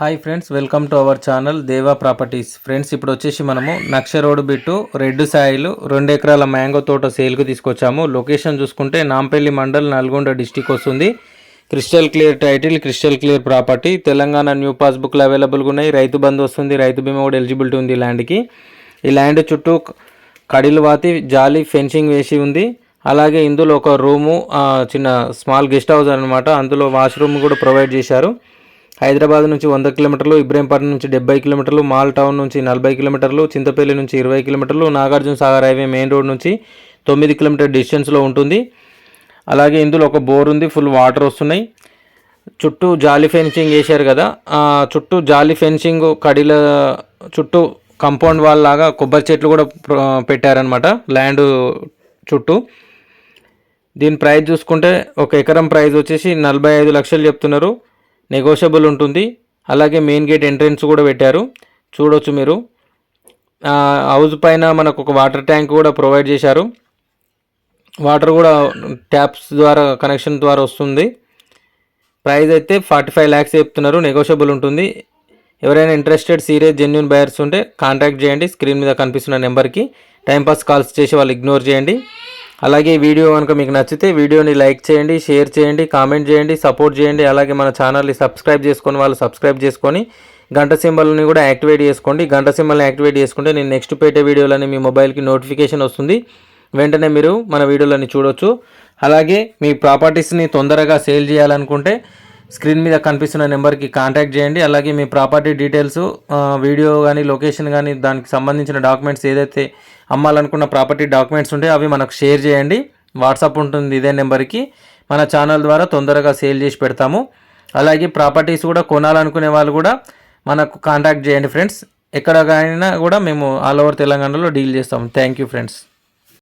Hi friends welcome to our channel Deva properties. Friends ఇప్పుడు వచ్చేసి మనము నక్ష రోడ్ బిట్టు రెడ్ సాయిలు రెండు ఎకరాల మ్యాంగో తోట సేల్కు తీసుకొచ్చాము. లొకేషన్ చూసుకుంటే నాంపల్లి మండల్ నల్గొండ డిస్టిక్ వస్తుంది. Crystal clear title crystal clear property. Telangana new పాస్బుక్లు అవైలబుల్గా ఉన్నాయి. రైతు బంధు వస్తుంది రైతు బీమా కూడా ఎలిజిబిలిటీ ఉంది ఈ ల్యాండ్కి. ఈ ల్యాండ్ చుట్టూ కడిలు వాతి జాలి ఫెన్సింగ్ వేసి ఉంది. అలాగే ఇందులో ఒక రూము చిన్న స్మాల్ గెస్ట్ హౌస్ అనమాట అందులో వాష్రూమ్ కూడా ప్రొవైడ్ చేశారు. హైదరాబాద్ నుంచి వంద కిలోమీటర్లు ఇబ్రహీంపట్నం నుంచి డెబ్బై కిలోమీటర్లు మాల్ టౌన్ నుంచి నలభై కిలోమీటర్లు చింతపల్లి నుంచి ఇరవై కిలోమీటర్లు Nagarjuna Sagar highway main road నుంచి తొమ్మిది కిలోమీటర్ డిస్టెన్స్లో ఉంటుంది. అలాగే ఇందులో ఒక బోర్ ఉంది ఫుల్ వాటర్ వస్తున్నాయి. చుట్టూ జాలి ఫెన్సింగ్ వేశారు కదా చుట్టూ జాలి ఫెన్సింగ్ కడిల చుట్టూ కంపౌండ్ వాల్ లాగా కొబ్బరి చెట్లు కూడా పెట్టారనమాట ల్యాండ్ చుట్టూ. దీని ప్రైస్ చూసుకుంటే ఒక ఎకరం ప్రైస్ వచ్చేసి నలభై ఐదు లక్షలు చెప్తున్నారు. నెగోషియబుల్ ఉంటుంది. అలాగే మెయిన్ గేట్ ఎంట్రన్స్ కూడా పెట్టారు. చూడొచ్చు మీరు. హౌస్ పైన మనకు ఒక వాటర్ ట్యాంక్ కూడా ప్రొవైడ్ చేశారు. వాటర్ కూడా ట్యాప్స్ ద్వారా కనెక్షన్ ద్వారా వస్తుంది. ప్రైస్ అయితే ఫార్టీ ఫైవ్ ల్యాక్స్ చెప్తున్నారు. నెగోషియబుల్ ఉంటుంది. ఎవరైనా ఇంట్రెస్టెడ్ సీరియస్ జెన్యున్ బయర్స్ ఉంటే కాంటాక్ట్ చేయండి. స్క్రీన్ మీద కనిపిస్తున్న నెంబర్కి టైంపాస్ కాల్స్ చేసి వాళ్ళు ఇగ్నోర్ చేయండి. అలాగే వీడియో కనుక మీకు నచ్చితే వీడియోని లైక్ చేయండి షేర్ చేయండి కామెంట్ చేయండి సపోర్ట్ చేయండి. అలాగే మన ఛానల్ని సబ్స్క్రైబ్ చేసుకొని వాళ్ళు సబ్స్క్రైబ్ చేసుకొని గంట సింబల్ని కూడా యాక్టివేట్ చేసుకోండి. గంట సింబల్ని యాక్టివేట్ చేసుకుంటే నేను నెక్స్ట్ పెట్టే వీడియోలని మీ మొబైల్కి నోటిఫికేషన్ వస్తుంది. వెంటనే మీరు మన వీడియోలని చూడొచ్చు. అలాగే మీ ప్రాపర్టీస్ని తొందరగా సేల్ చేయాలనుకుంటే స్క్రీన్ మీద కనిపిస్తున్న నెంబర్కి కాంటాక్ట్ చేయండి. అలాగే మీ ప్రాపర్టీ డీటెయిల్స్ వీడియో కానీ లొకేషన్ కానీ దానికి సంబంధించిన డాక్యుమెంట్స్ ఏదైతే అమ్మాలనుకున్న ప్రాపర్టీ డాక్యుమెంట్స్ ఉంటే అవి మనకు షేర్ చేయండి. వాట్సాప్ ఉంటుంది ఇదే నెంబర్కి. మన ఛానల్ ద్వారా తొందరగా సేల్ చేసి పెడతాము. అలాగే ప్రాపర్టీస్ కూడా కొనాలనుకునే వాళ్ళు కూడా మనకు కాంటాక్ట్ చేయండి ఫ్రెండ్స్. ఎక్కడైనా కూడా మేము ఆల్ ఓవర్ తెలంగాణలో డీల్ చేస్తాము. Thank you friends.